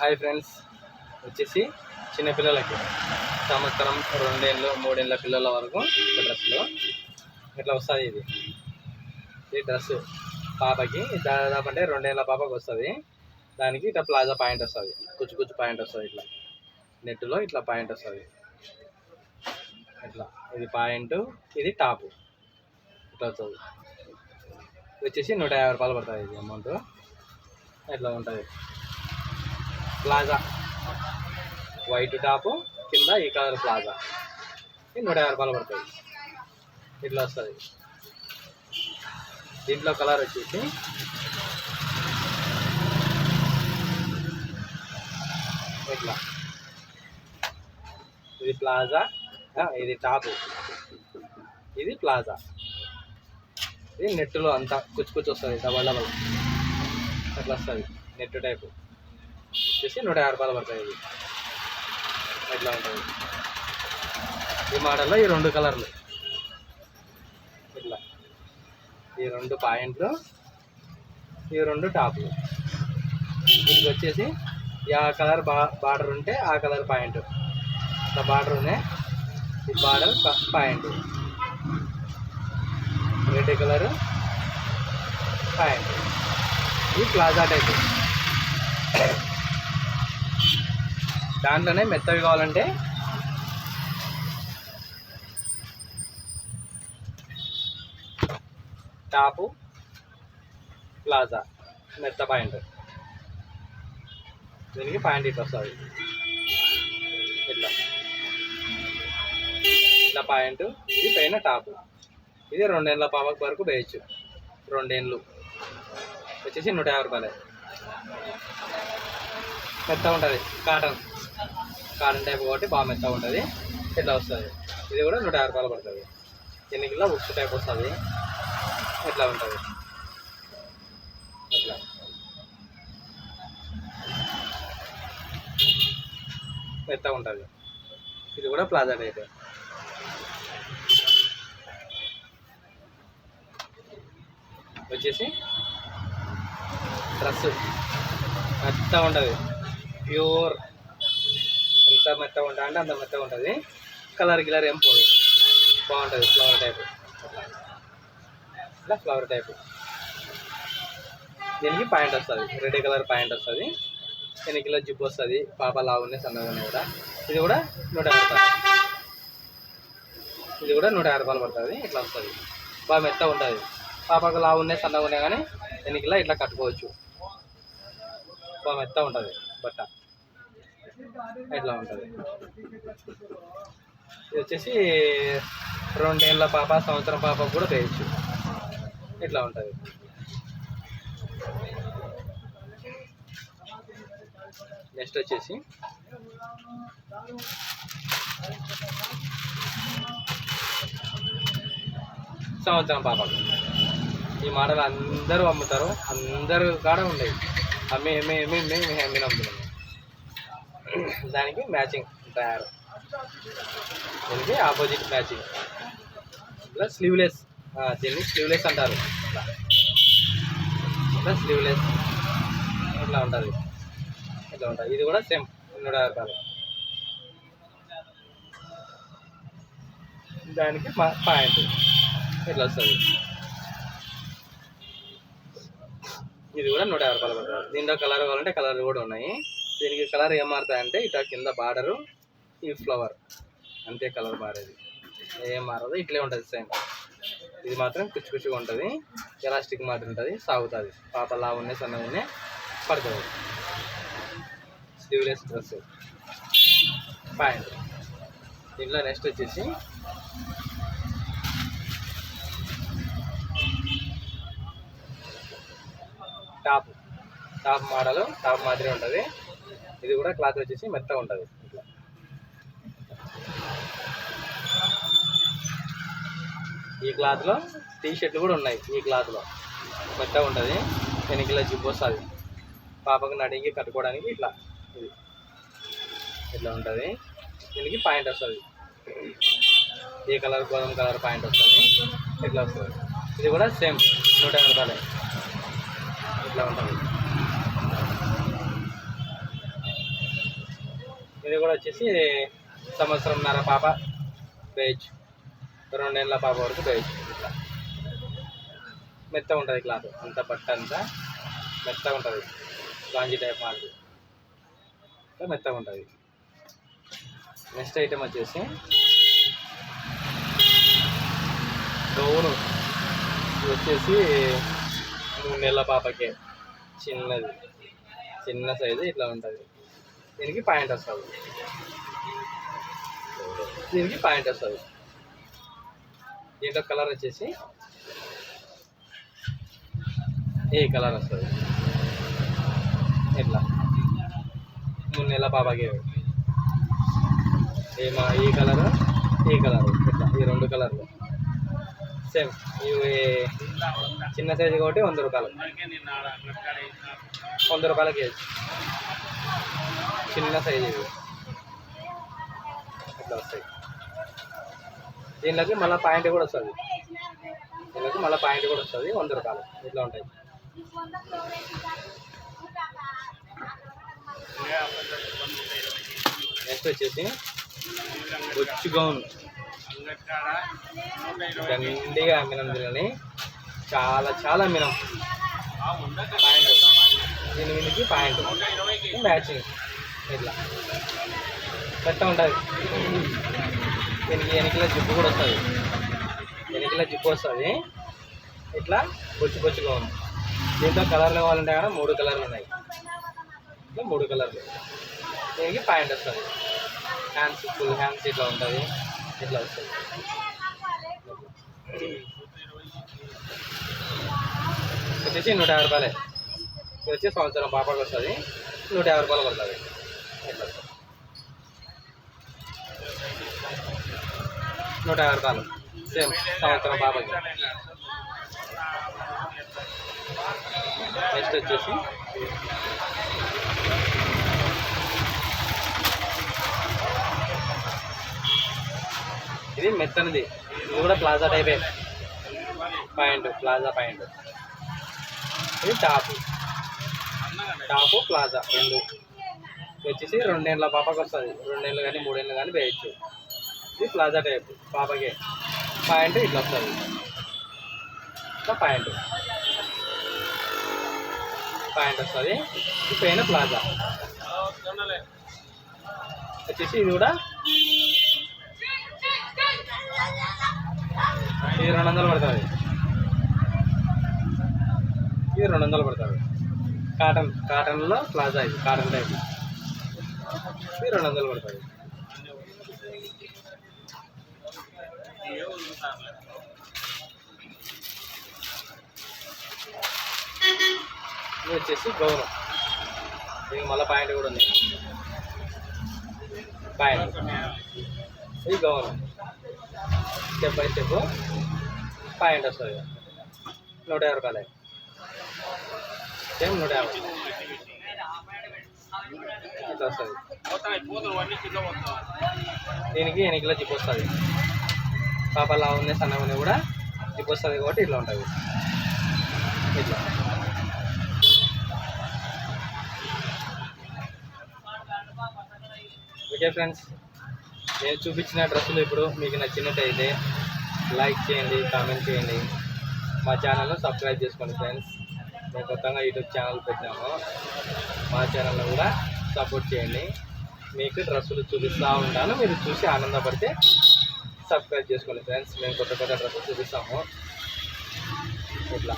Hi friends. వచ్చేసి చిన్నపిల్లలకి సంవత్సరం రెండేళ్ళు మూడేళ్ళ పిల్లల వరకు డ్రెస్సులు. ఇట్లా వస్తుంది ఇది ఈ డ్రెస్ పాపకి దాదాపు అంటే రెండేళ్ళ పాపకి వస్తుంది. దానికి ఇట్లా ప్లాజా పాయింట్ వస్తుంది. కుచ్చు కుచ్చు పాయింట్ వస్తుంది ఇట్లా. నెట్లో ఇట్లా పాయింట్ వస్తుంది. ఇట్లా. ఇది పాయింట్ ఇది టాపు. ఇట్లా వస్తుంది. వచ్చేసి నూట యాభై రూపాయలు పడుతుంది ఇది అమౌంట్. ఇట్లా ఉంటుంది? ప్లాజా. వైట్ టాపు కింద ఈ కలర్ ప్లాజా. ఇది నూట యాభై రూపాయలు పడుతుంది. ఇట్లా వస్తుంది. దీంట్లో కలర్ వచ్చేసి ఇట్లా. ఇది ప్లాజా. ఇది టాపు. ఇది ప్లాజా. ఇది నెట్లో అంతా కుచ్చు కుచ్చు వస్తుంది డబల్ డబల్. అట్లా వస్తుంది నెట్ టైపు. వచ్చేసి నూట యాభై రూపాయలు పడుతుంది ఇది ఇట్లా ఉంటుంది? ఈ మోడల్లో ఈ రెండు కలర్లు. ఇట్లా. ఈ రెండు పాయింట్లు ఈ రెండు టాప్లు. దీనికి వచ్చేసి ఆ కలర్ బా బార్డర్ ఉంటే ఆ కలర్ పాయింట్. ఇట్లా బార్డర్ ఉన్నాయి ఈ border point. Red colour point. ఈ ప్లాజా టైప్. దాంట్లోనే మెత్తవి కావాలంటే టాపు ప్లాజా మెత్త పాయింట్. దీనికి పాయింట్ ఇట్లా వస్తుంది. ఇట్లా. ఇట్లా పాయింట్ ఇది పైన టాపు. ఇది రెండేళ్ళ పాపకు వరకు వేయచ్చు. రెండేళ్ళు వచ్చేసి నూట యాభై రూపాయలు. మెత్త ఉంటుంది. కాటన్. కాటన్ టైప్ కాబట్టి బాగా మెత్తగా ఉంటుంది. ఇట్లా వస్తుంది? ఇది కూడా నూట యాభై రూపాయలు పడుతుంది. ఎన్ని కిలో? ఉప్పు టైప్ వస్తుంది. ఇట్లా ఉంటుంది? ఇట్లా మెత్త ఉంటుంది. ఇది కూడా ప్లాజా టైప్ వచ్చేసి డ్రెస్ మెత్త ఉంటుంది. ప్యూర్ ఎంత మెత్తగా ఉంటా అంటే అంత మెత్తగా ఉంటుంది. కలర్ గిలర్ ఏం పోదు. బాగుంటుంది ఫ్లవర్ టైప్. ఇట్లా ఫ్లవర్ టైప్. దీనికి పాయింట్ వస్తుంది. రెడ్ కలర్ పాయింట్ వస్తుంది. ఎనికిలో జిప్ వస్తుంది. పాప లావునే సన్నగా ఉన్నాయి కూడా. ఇది కూడా నూట యాభై రూపాయలు. ఇది కూడా నూట యాభై రూపాయలు పడుతుంది. ఇట్లా వస్తుంది. బాగా మెత్తగా ఉంటుంది. పాపకు లావునే సన్నగా ఉన్నాయి కానీ ఎనికిలా ఇట్లా కట్టుకోవచ్చు. బాగా మెత్తగా ఉంటుంది బట్ట. ఇట్లా ఉంటుంది? ఇది వచ్చేసి రెండేళ్ళ పాప సంవత్సరం పాపకు కూడా వేయచ్చు ఇట్లా ఉంటుంది? నెక్స్ట్ వచ్చేసి సంవత్సరం పాపకు ఈ మోడల్ అందరూ అమ్ముతారు అందరు కాడ ఉండేవి. అమ్మి అమ్మి అమ్మి మేము అమ్మిన అమ్ముతున్నాము దానికి మ్యాచింగ్ తయారు. దీనికి ఆపోజిట్ మ్యాచింగ్. ఇట్లా స్లీవ్లెస్ దీన్ని స్లీవ్లెస్ అంటారు. ఇట్లా ఇట్లా స్లీవ్లెస్. ఇట్లా ఉంటుంది. ఇట్లా ఉంటుంది. ఇది కూడా సేమ్ నూట యాభై దానికి దానికి పాయింట్. ఇట్లా వస్తుంది. ఇది కూడా నూట యాభై రూపాయలు పడుతుంది. దీంట్లో కలర్ కావాలంటే కలర్లు కూడా ఉన్నాయి. దీనికి కలర్ ఏం మారుతాయంటే ఇట్లా కింద బార్డరు ఈ ఫ్లవర్. అంతే కలర్ మారేది. ఏం మారదు ఇట్లే ఉంటుంది సేమ్. ఇది మాత్రం కుచ్చు కుచ్చుగా ఉంటుంది. ఎలాస్టిక్ మాత్రం ఉంటుంది సాగుతుంది. పాప లా ఉన్నాయి సన్నగా ఉన్నాయి పడుతుంది స్లీవ్లెస్ డ్రెస్ ప్యాంట్. దీంట్లో నెక్స్ట్ వచ్చేసి టాప్. టాప్ మోడల్ టాప్ మాదిరి ఉంటుంది. ఇది కూడా క్లాత్ వచ్చేసి మెత్తగా ఉంటుంది. ఇట్లా. ఈ క్లాత్లో టీ షర్ట్లు కూడా ఉన్నాయి ఈ క్లాత్లో మెత్తగా ఉంటుంది. వెనకలో జిప్ వస్తుంది. పాపకు నడిగి కట్టుకోవడానికి ఇట్లా ఇది. ఇట్లా ఉంటుంది. దీనికి పాయింట్ వస్తుంది. ఏ కలర్ గోధుమ కలర్ పాయింట్ వస్తుంది. ఇట్లా వస్తుంది. ఇది కూడా సేమ్ నూట ఎనభై ఇట్లా ఉంటుంది ఇది కూడా వచ్చేసి సంవత్సరంన్నర పాప వేయచ్చు రెండేళ్ళ పాప వరకు వేయచ్చు ఇట్లా. మెత్తగా ఉంటుంది క్లాత్. అంత బట్ట అంతా మెత్తగా ఉంటుంది. గాంజీ టైప్ మాది ఇట్లా మెత్తగా ఉంటుంది. నెక్స్ట్ ఐటెం వచ్చేసి గౌను ఇది వచ్చేసి మూడు నెలల పాపకే. చిన్నది. చిన్న సైజు ఇట్లా ఉంటుంది. దీనికి పాయింట్ వస్తుంది. దీనికి పాయింట్ వస్తుంది. దీంట్లో కలర్ వచ్చేసి ఏ కలర్ వస్తుంది? ఎట్లా? మూడు నెలల పాపకి ఏమా. ఈ కలరు? ఈ కలర్? ఇట్లా ఈ రెండు కలర్లు. సేమ్. ఇవి చిన్న సైజు కాబట్టి వంద రూపాయలు. వంద రూపాయల కేజీ చిన్న సైజు ఇట్లా వస్తాయి. దీనిలోకి మళ్ళీ పాయింట్ కూడా వస్తుంది. దీనిలోకి మళ్ళీ పాయింట్ కూడా వస్తుంది. వంద రూపాయలు. ఇట్లా ఉంటాయి. నెక్స్ట్ వచ్చేసి బొచ్చు గౌన్. దండిగా అమ్మినాం దీనిని. చాలా చాలా అమ్మినాం. పాయింట్. దీని మీదకి పాయింట్. మ్యాచింగ్ ఇట్లా. పెద్ద ఉంటుంది. దీనికి వెనకల జిప్పు కూడా వస్తుంది. వెనకల జిప్పు వస్తుంది. ఇట్లా బొచ్చు బొచ్చుగా ఉంది. దీంట్లో కలర్లు కావాలంటే కదా మూడు కలర్లు ఉన్నాయి. ఇట్లా మూడు కలర్లు దీనికి పాయింట్ వస్తుంది. హ్యాండ్స్ ఫుల్ హ్యాండ్స్ ఇట్లా ఉంటుంది. ఇట్లా వస్తుంది. వచ్చేసి నూట యాభై రూపాయలే. వచ్చి సంవత్సరం పాపకి వస్తుంది. నూట యాభై రూపాయలు పడుతుంది. నూట యాభై రూపాయలు. సేమ్ సంవత్సరం బాబాకి నెక్స్ట్ వచ్చేసి ఇది మెత్తనిది. ఇది కూడా ప్లాజా టైపే. Point palazzo point. ఇది టాప్. టాపు ప్లాజా రెండు. వచ్చేసి రెండేళ్ళ పాపకి వస్తుంది. రెండేళ్ళు కానీ మూడేళ్ళు కానీ వేయచ్చు. ఇది ప్లాజా టైప్. పాపకి ప్యాంట్ ఇట్లా వస్తుంది. ఇట్లా పాయింట్ ప్యాంట్ వస్తుంది. ఇది పైన ప్లాజా. వచ్చేసి ఇది కూడా ఇది రెండు వందలు పడుతుంది. ఇది రెండు వందలు పడుతుంది. కాటన్ కాటన్లో ప్లాజా ఇది కాటన్ టైప్. ఇది రెండు వందలు పడుతుంది. ఇది వచ్చేసి గౌరవం. దీనికి మళ్ళీ పాయింట్ కూడా ఉంది. పాయింట్. ఇది గౌరవం. స్టెప్ బై స్టెప్ పాయింట్ వస్తుంది. నూట యాభై రూపాయలు. సేమ్ నూట యాభై. ఇట్లా వస్తుంది. దీనికి ఎనికిలో జిప్ వస్తుంది. పాపలా ఉన్న సన్నగా ఉన్నాయి కూడా ఇప్పుడు వస్తుంది కాబట్టి ఇట్లా ఉంటుంది ఇట్లా. ఓకే ఫ్రెండ్స్ నేను చూపించిన డ్రెస్సులు ఇప్పుడు మీకు నచ్చినట్టయితే లైక్ చేయండి కామెంట్ చేయండి. మా ఛానల్ను సబ్స్క్రైబ్ చేసుకోండి ఫ్రెండ్స్. మేము కొత్తగా యూట్యూబ్ ఛానల్ పెట్టాము. మా ఛానల్ను కూడా సపోర్ట్ చేయండి. మీకు డ్రెస్సులు చూపిస్తూ ఉంటాను. మీరు చూసి ఆనందపడితే సబ్స్క్రైబ్ చేసుకోండి ఫ్రెండ్స్. మేము కొత్త కొత్త డ్రెస్సెస్ చూపిస్తాము. ఇట్లా.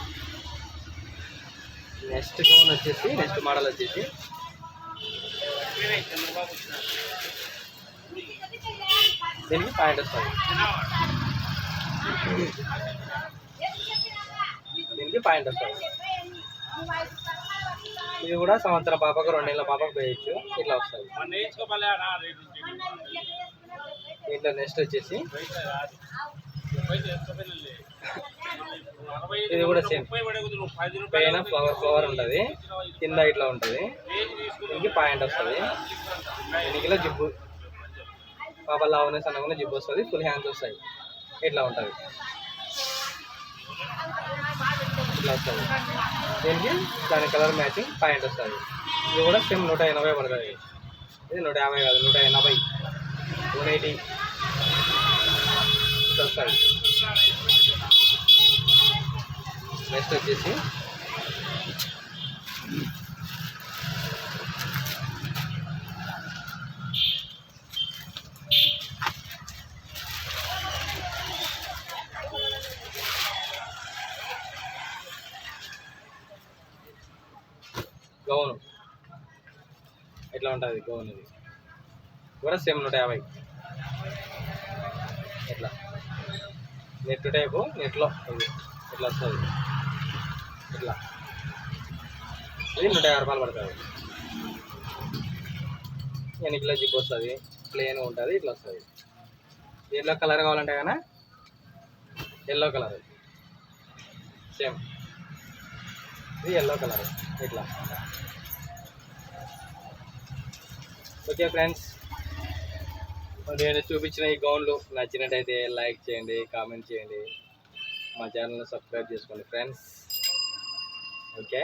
నెక్స్ట్ గౌన్ వచ్చేసి నెక్స్ట్ మోడల్ వచ్చేసి. దీనికి పాయింట్ వస్తుంది. దీనికి పాయింట్ వస్తుంది. ఇది కూడా సంవత్సరం పాపకు రెండేళ్ళ పాపకు వేయచ్చు ఇట్లా వస్తుంది. దీంట్లో నెక్స్ట్ వచ్చేసి ఇది కూడా సేమ్ పైన ఫ్లవర్ ఫ్లవర్ ఉంటుంది. కింద ఇట్లా ఉంటుంది. దీనికి పాయింట్ వస్తుంది. దీనికిలో జిబ్బు పాప లావునే కూడా జిబ్బు వస్తుంది. ఫుల్ హ్యాండ్స్ వస్తాయి. ఇట్లా ఉంటుంది. ఇట్లా వస్తుంది. దీనికి దాని కలర్ మ్యాచింగ్ పాయింట్ వస్తుంది. ఇది కూడా సేమ్ నూట ఎనభై పడుతుంది. ఇది నూట యాభై కాదు నూట ఎనభై. One eighty. నెక్స్ట్ వచ్చేసి గౌను. ఎట్లా ఉంటుంది గౌన్ ఇది? కూడా సేమ్ నూట యాభై ఇట్లా నెట్ టైపు నెట్లో. ఇది ఇట్లా వస్తుంది? ఇట్లా ఇది నూట యాభై రూపాయలు పడుతుంది. నేను ఇట్లా జిప్ వస్తుంది. ప్లేన్ ఉంటుంది ఇట్లా వస్తుంది. దీంట్లో కలర్ కావాలంటే కానీ ఎల్లో కలర్ సేమ్ ఇది ఎల్లో కలర్ ఇట్లా. ఓకే ఫ్రెండ్స్ నేను చూపించిన ఈ గౌన్లు నచ్చినట్టయితే లైక్ చేయండి కామెంట్ చేయండి. మా ఛానల్ని సబ్స్క్రైబ్ చేసుకోండి ఫ్రెండ్స్ ఓకే